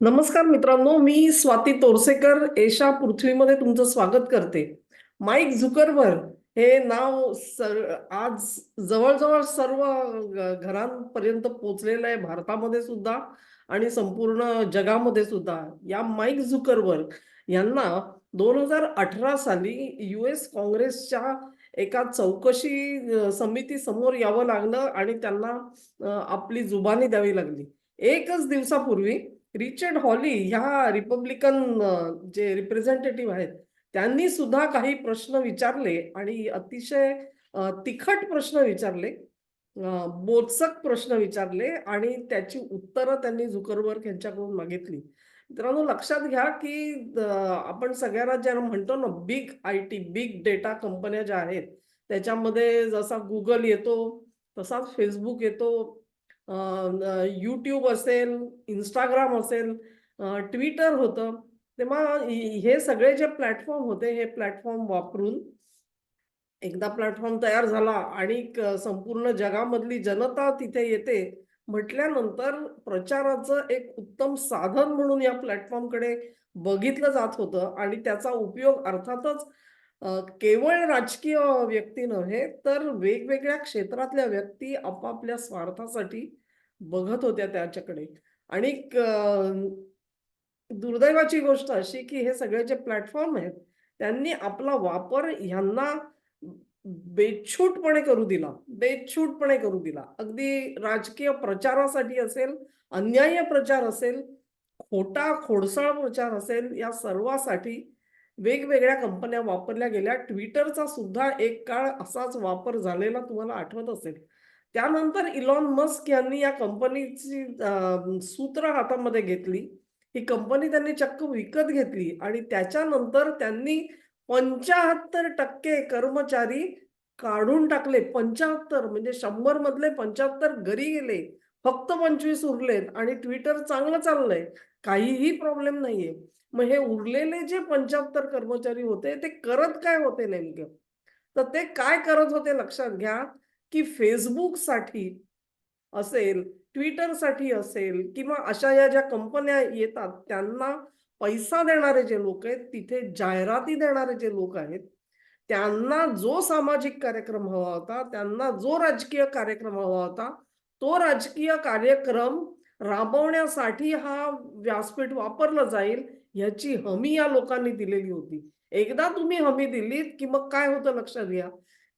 नमस्कार मित्रांनो मी स्वाती तोरसेकर एशा पृथ्वीमध्ये तुमचं स्वागत करते. माईक झुकरबर्ग हे नाव सर आज जवळजवळ सर्व घरांपर्यंत पोचलेलं आहे भारतामध्ये सुद्धा आणि संपूर्ण जगामध्ये सुद्धा. या माईक झुकरबर्ग यांना दोन हजार अठरा साली युएस काँग्रेसच्या एका चौकशी समिती समोर यावं लागलं आणि त्यांना आपली जुबानी द्यावी लागली. एकच दिवसापूर्वी रिचर्ड हॉली ह्या रिपब्लिकन जे रिप्रेझेंटेटिव्ह आहेत त्यांनी सुद्धा काही प्रश्न विचारले आणि अतिशय तिखट प्रश्न विचारले बोचक प्रश्न विचारले आणि त्याची उत्तरं त्यांनी झुकरबर्ग यांच्याकडून मागितली. मित्रांनो लक्षात घ्या की आपण सगळ्यांना ज्या म्हणतो ना big I T big data कंपन्या ज्या आहेत त्याच्यामध्ये जसा गुगल येतो तसाच फेसबुक येतो यूट्यूब असेल इंस्टाग्राम असेल ट्विटर होतं. तेव्हा हे सगळे जे प्लॅटफॉर्म होते हे प्लॅटफॉर्म वापरून एकदा प्लॅटफॉर्म तयार झाला आणि संपूर्ण जगामधली जनता तिथे येते म्हटल्यानंतर प्रचाराचं एक उत्तम साधन म्हणून या प्लॅटफॉर्मकडे बघितलं जात होतं आणि त्याचा उपयोग अर्थातच केवळ राजकीय व्यक्ती नव्हे तर वेगवेगळ्या क्षेत्रातल्या व्यक्ती आपापल्या स्वार्थासाठी बघत होत्या त्याच्याकडे. आणि दुर्दैवाची गोष्ट अशी की हे सगळे जे प्लॅटफॉर्म आहेत त्यांनी आपला वापर ह्यांना बेछूटपणे करू दिला. बेछूटपणे करू दिला. अगदी राजकीय प्रचारासाठी असेल अन्याय प्रचार असेल खोटा खोडसाळ प्रचार असेल या सर्वासाठी वेगवेगळ्या कंपन्या वापरल्या गेल्या. ट्विटरचा सुद्धा एक काळ असाच वापर झालेला तुम्हाला आठवत असेल. त्यानंतर इलॉन मस्क यांनी या कंपनीची सूत्र हातामध्ये घेतली. ही कंपनी त्यांनी चक्क विकत घेतली आणि त्याच्यानंतर त्यांनी पंचाहत्तर टक्के कर्मचारी काढून टाकले. पंचाहत्तर म्हणजे शंभर मधले पंचाहत्तर घरी गेले. फक्त पंचवीस उरलेत आणि ट्विटर चांगलं चाललंय. काहीही प्रॉब्लेम नाहीये. मग हे उरलेले जे पंच्याहत्तर कर्मचारी होते ते करत काय होते नेमकं? तर ते काय करत होते लक्षात घ्या की फेसबुकसाठी असेल ट्विटरसाठी असेल किंवा अशा या ज्या कंपन्या येतात त्यांना पैसा देणारे जे लोक आहेत तिथे जाहिराती देणारे जे लोक आहेत त्यांना जो सामाजिक कार्यक्रम हवा होता त्यांना जो राजकीय कार्यक्रम हवा होता तो राजकीय कार्यक्रम राबवण्यासाठी हा व्यासपीठ वापरलं जाईल ह्याची हमी या लोकांनी दिलेली होती. एकदा तुम्ही हमी दिलीत की मग काय होतं लक्षात घ्या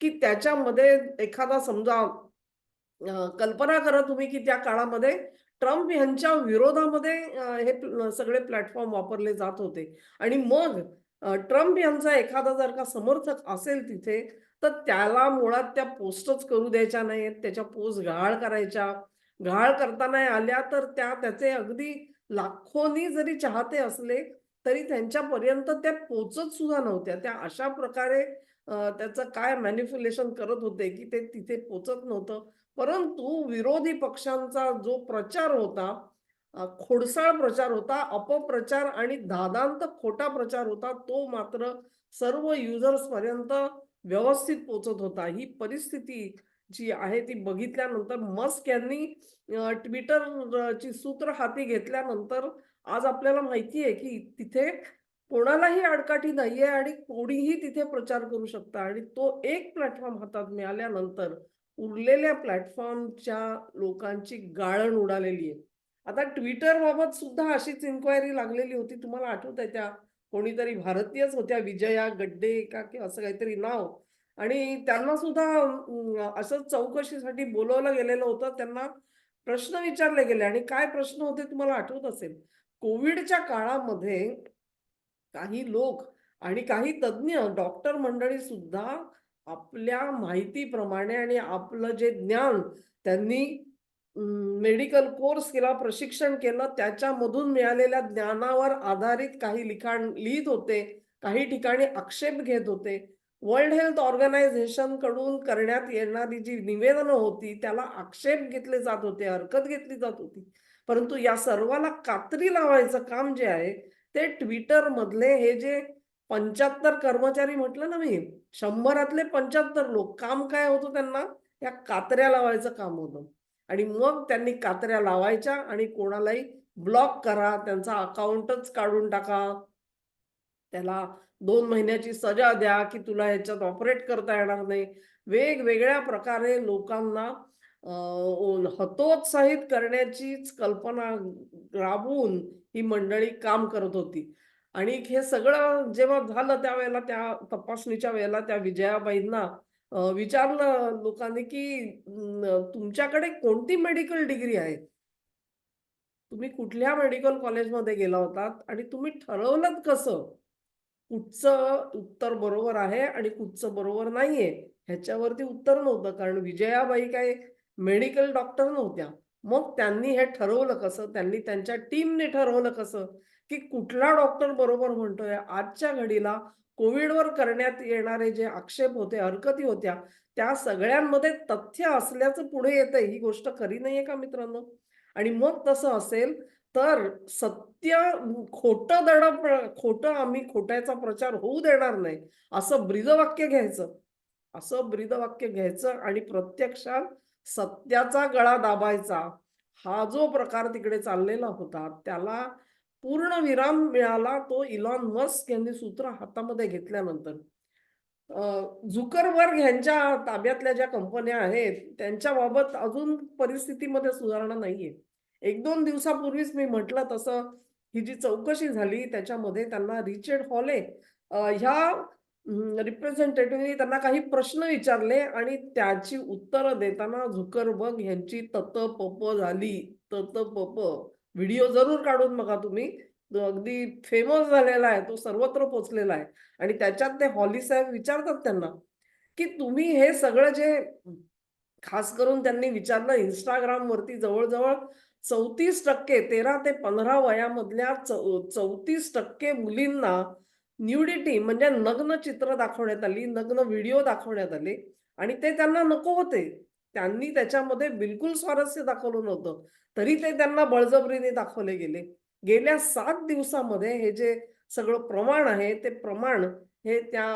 की त्याच्यामध्ये एखादा समजा कल्पना करा तुम्ही की त्या काळामध्ये ट्रम्प यांच्या विरोधामध्ये हे सगळे प्लॅटफॉर्म वापरले जात होते. आणि मग ट्रम्प यांचा एखादा जर का समर्थक असेल तिथे तर त्याला मुळात त्या पोस्टच करू द्यायच्या नाहीत त्याच्या पोस्ट गाळ करायच्या. घाळ करताना आल्या तर त्या त्याचे अगदी लाखोनी जरी चाहते असले तरी त्यांच्यापर्यंत त्या पोचत सुद्धा नव्हत्या. त्या अशा प्रकारे त्याचं काय मॅन्युफ्युलेशन करत होते की ते तिथे पोचत नव्हतं. परंतु विरोधी पक्षांचा जो प्रचार होता खोडसाळ प्रचार होता अपप्रचार आणि दादांत खोटा प्रचार होता तो मात्र सर्व युजर्स पर्यंत व्यवस्थित पोचत होता. ही परिस्थिती जी आहे ती बघितल्यानंतर मस्क यांनी ट्विटरची ट्विटर ची सूत्र हाती घेतल्यानंतर आज आपल्याला माहिती आहे की तिथे कोणालाही अडकाठी नाहीये आणि कोणीही तिथे प्रचार करू शकता. आणि तो एक प्लॅटफॉर्म हातात मिळाल्यानंतर उरलेल्या प्लॅटफॉर्मच्या लोकांची गाळण उडालेली आहे. आता ट्विटर बाबत सुद्धा अशीच इन्क्वायरी लागलेली होती. तुम्हाला आठवत आहे त्या कोणीतरी भारतीयच होत्या विजया गड्डे का की असं काहीतरी नाव आणि त्यांना सुद्धा असं चौकशीसाठी बोलवलं गेलेलं होतं. त्यांना प्रश्न विचारले गेले. आणि काय प्रश्न होते तुम्हाला आठवत असेल? कोविडच्या काळामध्ये काही लोक आणि काही तज्ज्ञ डॉक्टर मंडळी सुद्धा आपल्या माहितीप्रमाणे आणि आपलं जे ज्ञान त्यांनी मेडिकल कोर्स केला प्रशिक्षण केलं त्याच्यामधून मिळालेल्या ज्ञानावर आधारित काही लिखाण लिहित होते. काही ठिकाणी आक्षेप घेत होते. वर्ल्ड हेल्थ ऑर्गनायझेशनकडून करण्यात येणारी जी निवेदनं होती त्याला आक्षेप घेतले जात होते हरकत घेतली जात होती. परंतु या सर्वाला कात्री लावायचं काम जे आहे ते ट्विटर मधले हे जे पंच्याहत्तर कर्मचारी म्हटलं ना मी शंभरातले पंच्याहत्तर लोक काम काय होतं त्यांना? या कात्र्या लावायचं काम होतं. आणि मग त्यांनी कात्र्या लावायच्या आणि कोणालाही ब्लॉक करा त्यांचा अकाउंटच काढून टाका. त्याला दोन महिन्याची सजा द्या की तुला ह्याच्यात ऑपरेट करता येणार नाही. वेगवेगळ्या प्रकारे लोकांना हतोत्साहित करण्याचीच कल्पना राबवून ही मंडळी काम करत होती. आणि हे सगळं जेव्हा झालं त्यावेळेला त्या तपासणीच्या वेळेला त्या विजयाबाईंना विचारलं लोकांनी की तुमच्याकडे कोणती मेडिकल डिग्री आहे? तुम्ही कुठल्या मेडिकल कॉलेजमध्ये गेला होतात आणि तुम्ही ठरवलं कसं? कुठचं उत्तर बरोबर आहे आणि कुठचं बरोबर नाहीये ह्याच्यावरती उत्तर नव्हतं. कारण विजयाबाई काय मेडिकल डॉक्टर नव्हत्या. मग त्यांनी हे ठरवलं कसं? त्यांनी त्यांच्या टीमने ठरवलं कसं? की कुठला डॉक्टर बरोबर म्हणतोय? आजच्या घडीला कोविडवर करण्यात येणारे जे आक्षेप होते हरकती होत्या त्या सगळ्यांमध्ये तथ्य असल्याचं पुढे येतंय. ही गोष्ट खरी नाहीये का मित्रांनो? आणि मग तसं असेल तर सत्य खोटं दडप खोटं आम्ही खोट्याचा प्रचार होऊ देणार नाही असं ब्रीदवाक्य घ्यायचं. असं ब्रीदवाक्य घ्यायचं आणि प्रत्यक्षात सत्याचा गळा दाबायचा. हा जो प्रकार तिकडे चाललेला होता त्याला पूर्ण विराम मिळाला तो इलॉन मस्क यांनी सूत्र हातामध्ये घेतल्यानंतर. झुकरबर्ग यांच्या ताब्यातल्या ज्या कंपन्या आहेत त्यांच्याबाबत अजून परिस्थितीमध्ये सुधारणा नाहीये. एक दोन दिवसापूर्वीच मी म्हटलं तसं ही जी चौकशी झाली त्याच्यामध्ये त्यांना रिचर्ड हॉले ह्या रिप्रेझेंटेटिव्हनी त्यांना काही प्रश्न विचारले आणि त्याची उत्तरं देताना झुकरबर्ग यांची तत पप झाली. तत पप व्हिडिओ जरूर काढून बघा तुम्ही. तो अगदी फेमस झालेला आहे तो सर्वत्र पोचलेला आहे. आणि त्याच्यात ते हॉली साहेब विचारतात त्यांना की तुम्ही हे सगळं जे खास करून त्यांनी विचारलं इंस्टाग्राम वरती जवळजवळ चौतीस टक्के तेरा ते पंधरा वयामधल्या चौतीस टक्के मुलींना न्यूडिटी म्हणजे नग्न चित्र दाखवण्यात आली नग्न व्हिडिओ दाखवण्यात आले आणि ते त्यांना नको होते. त्यांनी त्याच्यामध्ये बिलकुल स्वारस्य दाखवलं नव्हतं. तरी ते त्यांना बळजबरीने दाखवले गेले. गेल्या सात दिवसामध्ये हे जे सगळं प्रमाण आहे ते प्रमाण हे त्या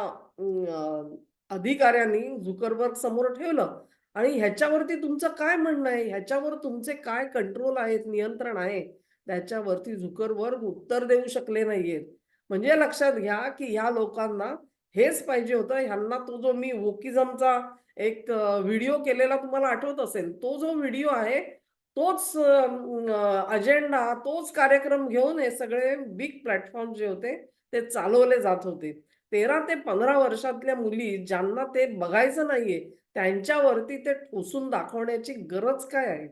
अधिकाऱ्यांनी झुकरबर्ग समोर ठेवलं. आणि ह्याच्यावरती तुमचं काय म्हणणं आहे? ह्याच्यावर तुमचे काय कंट्रोल आहेत? नियंत्रण आहे? त्याच्यावरती झुकरबर्ग उत्तर देऊ शकले नाहीयेत. म्हणजे लक्षात घ्या की ह्या लोकांना हेच पाहिजे होतं. ह्यांना तो जो मी वोकिझमचा एक व्हिडिओ केलेला तुम्हाला आठवत असेल तो जो व्हिडिओ आहे तोच अजेंडा तोच कार्यक्रम घेऊन हे सगळे बिग प्लॅटफॉर्म जे होते ते चालवले जात होते. तेरा ते पंधरा वर्षातल्या मुली ज्यांना ते बघायचं नाहीये त्यांच्यावरती ते ठोसून दाखवण्याची गरज काय आहे?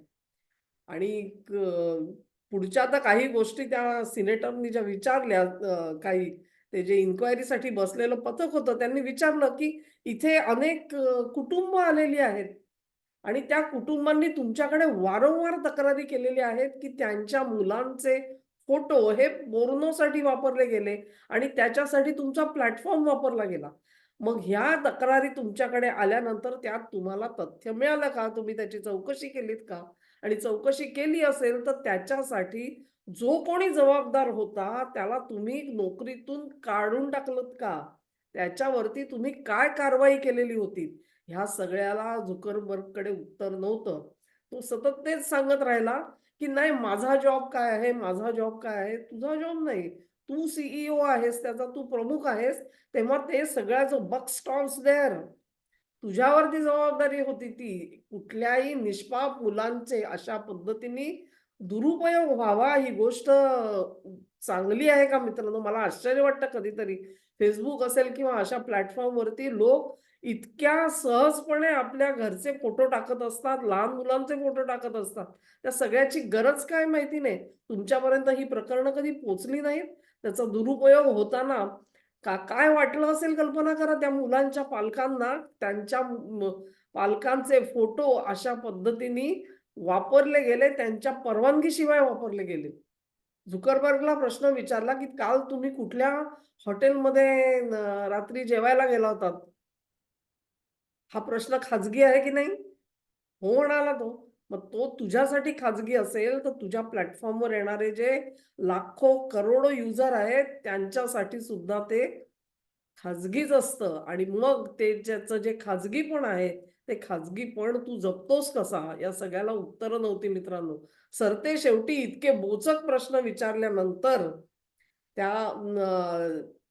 आणि पुढच्या आता काही गोष्टी त्या सिनेटरनी ज्या विचारल्या काही ते जे इन्क्वायरीसाठी बसलेलं पथक होतं त्यांनी विचारलं की इथे अनेक कुटुंब आलेली आहेत आणि त्या कुटुंबांनी तुमच्याकडे वारंवार तक्रारी केलेल्या आहेत की त्यांच्या मुलांचे फोटो हे बोर्नोसाठी वापरले गेले आणि त्याच्यासाठी तुमचा प्लॅटफॉर्म वापरला गेला. मग ह्या तक्रारी तुमच्याकडे आल्यानंतर त्यात तुम्हाला तथ्य मिळालं का? तुम्ही त्याची चौकशी केलीत का? आणि चौकशी केली असेल तर त्याच्यासाठी जो कोणी जबाबदार होता त्याला तुम्ही नोकरीतून काढून टाकलत का? त्याच्यावरती तुम्ही काय कारवाई केलेली होती? ह्या सगळ्याला झुकरबर्गकडे उत्तर नव्हतं. तो सतत तेच सांगत राहिला की नाही माझा जॉब काय आहे माझा जॉब काय आहे? तुझा जॉब नाही. तू सीईओ आहेस त्याचा तू प्रमुख आहेस तेव्हा ते सगळ्याचं बक स्टॉल्स देअर तुझ्यावरती जबाबदारी होती ती. कुठल्याही निष्पाप मुलांचे अशा पद्धतीने दुरुपयोग व्हावा ही गोष्ट चांगली आहे का मित्रांनो? मला आश्चर्य वाटतं कधीतरी. फेसबुक असेल किंवा अशा प्लॅटफॉर्म वरती लोक इतक्या सहजपणे आपल्या घरचे फोटो टाकत असतात लहान मुलांचे फोटो टाकत असतात. त्या सगळ्याची गरज काय माहिती नाही. तुमच्यापर्यंत ही प्रकरणं कधी पोचली नाहीत? त्याचा दुरुपयोग होताना का काय वाटलं असेल कल्पना करा. त्या मुलांच्या पालकांना त्यांच्या पालकांचे फोटो अशा पद्धतीने वापरले गेले. त्यांच्या परवानगीशिवाय वापरले गेले. झुकरबर्गला प्रश्न विचारला की काल तुम्ही कुठल्या हॉटेलमध्ये रात्री जेवायला गेला होतात? हा प्रश्न खाजगी आहे की नाही? हो म्हणाला तो. मग तो तुझ्यासाठी खाजगी असेल तर तुझ्या प्लॅटफॉर्मवर येणारे जे लाखो करोडो युजर आहेत त्यांच्यासाठी सुद्धा ते खाजगीच असतं. आणि मग ते ज्याचं जे खाजगी पण आहे ते खाजगीपण तू जपतोस कसा? या सगळ्याला उत्तरं नव्हती मित्रांनो. सरते शेवटी इतके बोचक प्रश्न विचारल्यानंतर त्या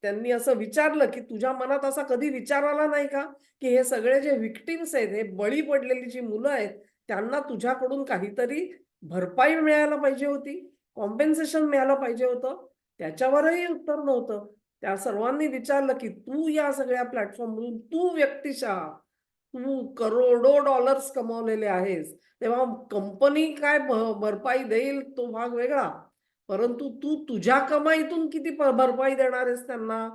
त्यांनी असं विचारलं की तुझ्या मनात असा कधी विचार आला नाही का? की हे सगळे जे विक्टिम्स आहेत हे बळी पडलेली जी मुलं आहेत त्यांना तुझ्याकडून काहीतरी भरपाई मिळायला पाहिजे होती कॉम्पेन्सेशन मिळालं पाहिजे होतं. त्याच्यावरही उत्तर नव्हतं. त्या सर्वांनी विचारलं की तू या सगळ्या प्लॅटफॉर्मवरून तू व्यक्तिशः तू करोडो डॉलर्स कमावलेले आहेस. तेव्हा कंपनी काय भरपाई देईल तो भाग वेगळा. परंतु तू तुझ्या कमाईतून किती भरपाई देणार आहेस त्यांना?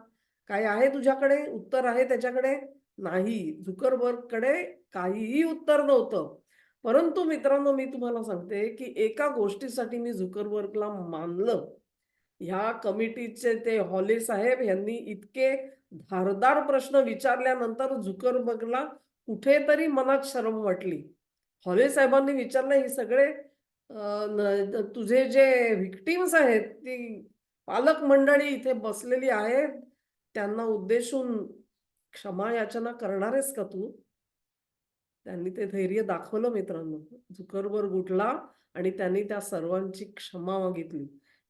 काय आहे तुझ्याकडे? उत्तर आहे त्याच्याकडे? नाही. झुकरबर्गकडे काहीही उत्तर नव्हतं. परंतु मित्रांनो मी तुम्हाला सांगते की एका गोष्टीसाठी मी झुकरबर्गला मानलं. ह्या कमिटीचे ते हॉले साहेब यांनी इतके धारदार प्रश्न विचारल्यानंतर झुकरबर्गला कुठेतरी मनात शरम वाटली. हॉले साहेबांनी विचारलं हे सगळे तुझे जे व्हिक्टिम्स आहेत ती पालक मंडळी इथे बसलेली आहेत त्यांना उद्देशून क्षमा याचना करणारेस का तू? त्यांनी ते धैर्य दाखवलं मित्रांनो. झुकरबर्ग गुटला आणि त्यांनी त्या सर्वांची क्षमा मागितली.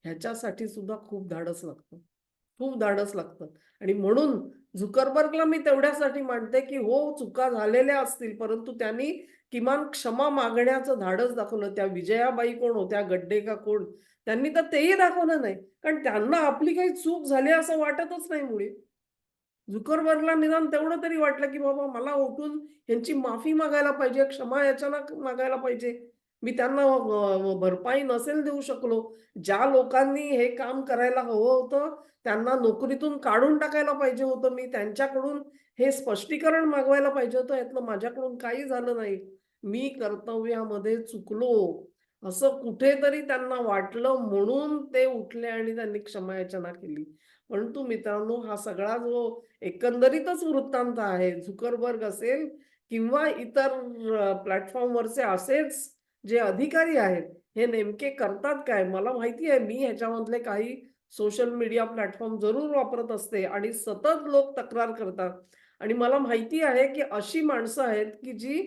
ह्याच्यासाठी सुद्धा खूप धाडस लागतं. खूप धाडस लागतं. आणि म्हणून झुकरबर्गला मी तेवढ्यासाठी मांडते की हो चुका झालेल्या असतील परंतु त्यांनी किमान क्षमा मागण्याचं धाडस दाखवलं त्या विजयाबाई कोण होत्या गड्डे का कोण? त्यांनी तर तेही दाखवलं नाही. कारण त्यांना आपली काही चूक झाली असं वाटतच नाही मुळे. झुकरबर्गला निदान तेवढं तरी वाटलं की बाबा मला उठून यांची माफी मागायला पाहिजे क्षमा याचना मागायला पाहिजे. मी त्यांना भरपाई नसेल देऊ शकलो. ज्या लोकांनी हे काम करायला हवं होतं त्यांना नोकरीतून काढून टाकायला पाहिजे होतं. मी त्यांच्याकडून हे स्पष्टीकरण मागवायला पाहिजे होतं. यातलं माझ्याकडून काही झालं नाही. मी कर्तव्यामध्ये चुकलो असं कुठेतरी त्यांना वाटलं म्हणून ते उठले आणि त्यांनी क्षमायाचना केली. परंतु मित्रांनो हा सगळा जो एकंदरीतच वृत्तांत आहे झुकरबर्ग असेल किंवा इतर प्लॅटफॉर्मवरचे असेच जे अधिकारी आहेत हे नेमके करतात काय? मला माहिती आहे मी ह्याच्यामधले काही सोशल मीडिया प्लॅटफॉर्म जरूर वापरत असते आणि सतत लोक तक्रार करतात. आणि मला माहिती आहे की अशी माणसं आहेत की जी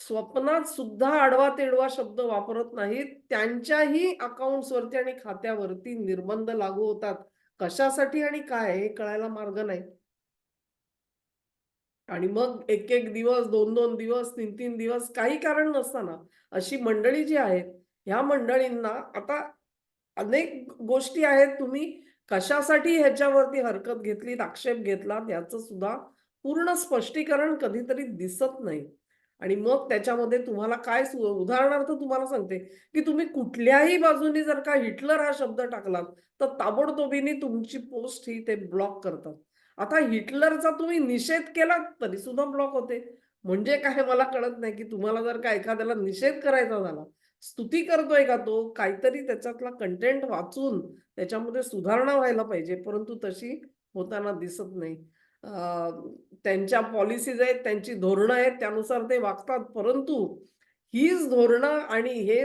स्वप्नात सुद्धा आडवा तेडवा शब्द वापरत नाहीत. त्यांच्याही अकाउंट्सवरती आणि खात्यावरती निर्बंध लागू होतात. कशासाठी आणि काय हे कळायला मार्ग नाही. आणि मग एक एक दिवस दोन दोन दिवस तीन तीन दिवस काही कारण नसताना अशी मंडळी जी आहेत ह्या मंडळींना आता अनेक गोष्टी आहेत. तुम्ही कशासाठी ह्याच्यावरती हरकत घेतलीत आक्षेप घेतला याचं सुद्धा पूर्ण स्पष्टीकरण कधीतरी दिसत नाही. आणि मग त्याच्यामध्ये तुम्हाला काय उदाहरणार्थ तुम्हाला सांगते की तुम्ही कुठल्याही बाजूनी जर का हिटलर हा शब्द टाकलात तर ताबडतोबीने तुमची पोस्ट ही ते ब्लॉक करतात. आता हिटलरचा तुम्ही निषेध केला तरी सुद्धा ब्लॉक होते. म्हणजे काय मला कळत नाही की तुम्हाला जर का एखाद्याला निषेध करायचा झाला स्तुती करतोय का तो काहीतरी त्याच्यातला कंटेंट वाचून त्याच्यामध्ये सुधारणा व्हायला पाहिजे परंतु तशी होताना दिसत नाही. त्यांच्या पॉलिसीज आहेत त्यांची धोरणं आहेत त्यानुसार ते वागतात. परंतु हीच धोरणं आणि हे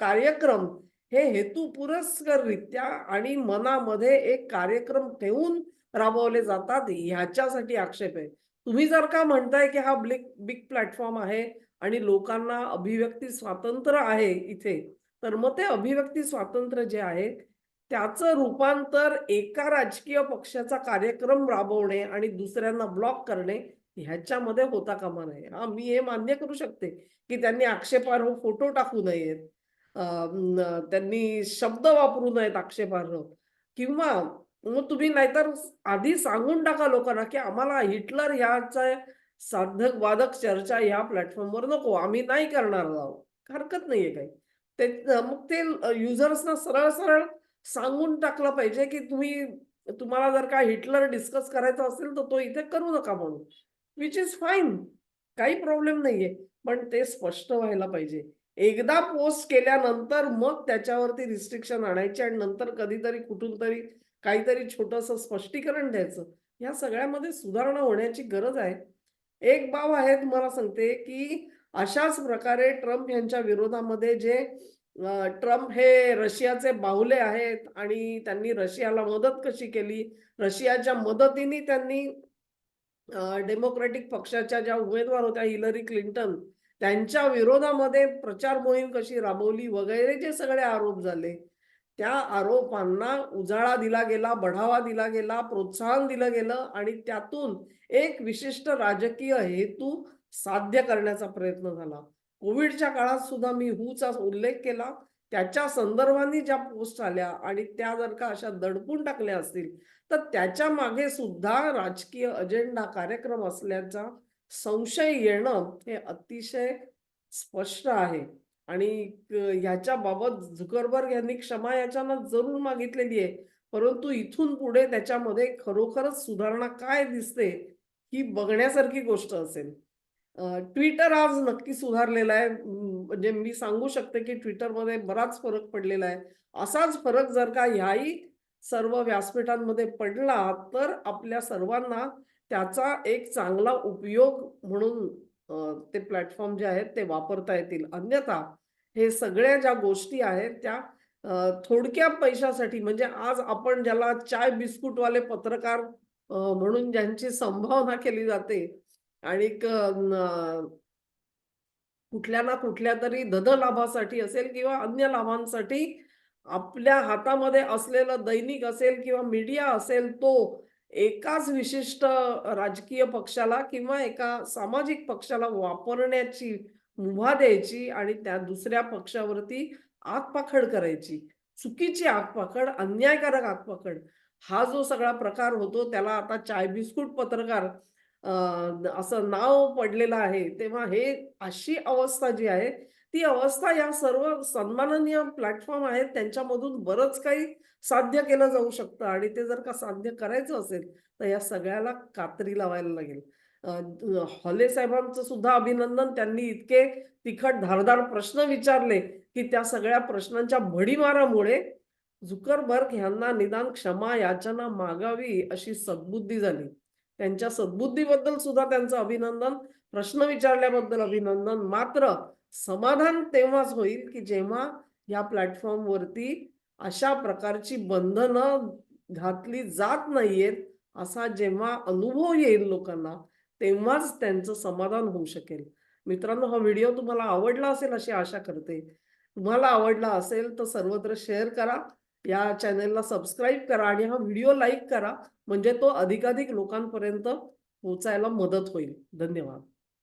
कार्यक्रम हे हेतू पुरस्कररित्या आणि मनामध्ये एक कार्यक्रम ठेवून राबवले जातात ह्याच्यासाठी आक्षेप आहे. तुम्ही जर का म्हणताय की हा ब्लिक बिग प्लॅटफॉर्म आहे आणि लोकांना अभिव्यक्ती स्वातंत्र्य आहे इथे तर मग ते अभिव्यक्ती स्वातंत्र्य जे आहे त्याचं रूपांतर एका राजकीय पक्षाचा कार्यक्रम राबवणे आणि दुसऱ्यांना ब्लॉक करणे ह्याच्यामध्ये होता कामा नये. हा मी हे मान्य करू शकते की त्यांनी आक्षेपार्ह फोटो टाकू नयेत. त्यांनी शब्द वापरू नयेत आक्षेपार्ह. किंवा मग तुम्ही नाहीतर आधी सांगून टाका लोकांना की आम्हाला हिटलर ह्याचा साधक वादक चर्चा ह्या प्लॅटफॉर्मवर नको आम्ही नाही करणार आहोत हरकत नाहीये काही. ते मग ते युजर्सना सरळ सरळ सांगून टाकलं पाहिजे की तुम्ही तुम्हाला जर का हिटलर डिस्कस करायचा असेल तर तो इथे करू नका म्हणून. विच इज फाईन काही प्रॉब्लेम नाहीये. पण ते स्पष्ट व्हायला पाहिजे. एकदा पोस्ट केल्यानंतर मग त्याच्यावरती रिस्ट्रिक्शन आणायचे आणि नंतर कधीतरी कुठून तरी काहीतरी छोटस स्पष्टीकरण द्यायचं. या सगळ्यामध्ये सुधारणा होण्याची गरज आहे. एक बाब आहे तुम्हाला सांगते की अशाच प्रकारे ट्रम्प यांच्या विरोधामध्ये जे ट्रम्प हे रशियाचे बाहुले आहेत आणि त्यांनी रशियाला मदत कशी केली? रशियाच्या मदतीने त्यांनी डेमोक्रॅटिक पक्षाच्या ज्या उमेदवार होत्या हिलरी क्लिंटन त्यांच्या विरोधामध्ये प्रचार मोहीम कशी राबवली वगैरे जे सगळे आरोप झाले. त्या आरोपांना उजाळा दिला गेला बढावा दिला गेला प्रोत्साहन दिलं गेलं आणि त्यातून एक विशिष्ट राजकीय हेतू साध्य करण्याचा प्रयत्न झाला. कोविडच्या काळात सुद्धा मी हूचा उल्लेख केला. त्याच्या संदर्भाने ज्या पोस्ट आल्या आणि त्या जर का अशा दडपून टाकल्या असतील तर त्याच्यामागे सुद्धा राजकीय अजेंडा कार्यक्रम असल्याचा संशय येणं हे अतिशय स्पष्ट आहे. आणि ह्याच्या बाबत झुकरबर्ग यांनी क्षमा याच्यानं जरूर मागितलेली आहे. परंतु इथून पुढे त्याच्यामध्ये खरोखरच सुधारणा काय दिसते ही बघण्यासारखी गोष्ट असेल. ट्विटर आज नक्की सुधारलेला आहे. म्हणजे मी सांगू शकते की ट्विटरमध्ये बराच फरक पडलेला आहे. असाच फरक जर का ह्याही सर्व व्यासपीठांमध्ये पडला तर आपल्या सर्वांना त्याचा एक चांगला उपयोग म्हणून ते प्लॅटफॉर्म जे आहेत ते वापरता येतील. अन्यथा हे सगळ्या ज्या गोष्टी आहेत त्या थोडक्या पैशासाठी म्हणजे आज आपण ज्याला चाय बिस्कुटवाले पत्रकार म्हणून ज्यांची संभावना केली जाते आणि कुठल्या ना कुठल्या तरी धद लाभासाठी असेल किंवा अन्य लाभांसाठी आपल्या हातामध्ये असलेलं दैनिक असेल किंवा मीडिया असेल तो एकाच विशिष्ट राजकीय पक्षाला किंवा एका सामाजिक पक्षाला वापरण्याची मुभा द्यायची आणि त्या दुसऱ्या पक्षावरती आगपाखड करायची. चुकीची आगपाखड अन्यायकारक आगपाखड हा जो सगळा प्रकार होतो त्याला आता चाय बिस्कुट पत्रकार असं नाव पडलेलं आहे तेव्हा हे अशी अवस्था जी आहे ती अवस्था या सर्व सन्माननीय प्लॅटफॉर्म आहेत त्यांच्यामधून बरंच काही साध्य केलं जाऊ शकतं. आणि ते जर का साध्य करायचं असेल तर या सगळ्याला कात्री लावायला लागेल. हॉले साहेबांचं सुद्धा अभिनंदन. त्यांनी इतके तिखट धारदार प्रश्न विचारले की त्या सगळ्या प्रश्नांच्या भडीमारामुळे झुकरबर्ग यांना निदान क्षमा याचना मागावी अशी सद्बुद्धी झाली. त्यांच्या सद्बुद्धीबद्दल सुद्धा त्यांचं अभिनंदन प्रश्न विचारल्याबद्दल अभिनंदन. मात्र समाधान तेव्हाच होईल की जेव्हा या प्लॅटफॉर्मवरती अशा प्रकारची बंधनं घातली जात नाहीयेत असा जेव्हा अनुभव येईल लोकांना तेव्हाच त्यांचं समाधान होऊ शकेल. मित्रांनो हा व्हिडिओ तुम्हाला आवडला असेल अशी आशा करते. तुम्हाला आवडला असेल तर सर्वत्र शेअर करा. या चॅनेलला सबस्क्राईब करा आणि हा व्हिडिओ लाईक करा. म्हणजे तो अधिकाधिक लोकांपर्यंत पोचायला मदत होईल. धन्यवाद.